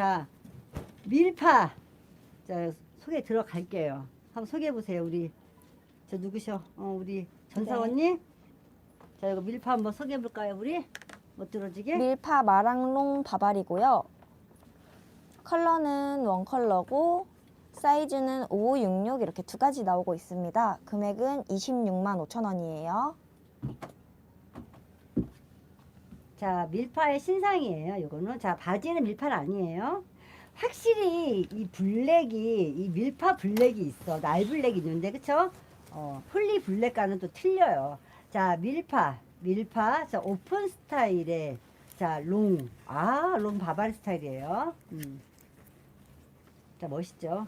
자, 밀파. 자, 소개 들어갈게요. 한번 소개해 보세요. 우리 저 누구셔? 어, 우리 전사원님. 자, 이거 밀파 한번 소개해 볼까요, 우리? 못 들어지게? 밀파 마랑롱 바발이고요. 컬러는 원 컬러고 사이즈는 5566 이렇게 두 가지 나오고 있습니다. 금액은 26만 5천 원이에요. 자, 밀파의 신상이에요. 이거는 자, 바지는 밀파는 아니에요. 확실히 이 블랙이 이 밀파 블랙이 있어. 날 블랙이 있는데 그쵸? 어, 폴리 블랙과는 또 틀려요. 자, 밀파, 밀파, 자, 오픈 스타일의 자, 롱. 아, 롱 바바리 스타일이에요. 음. 자, 멋있죠?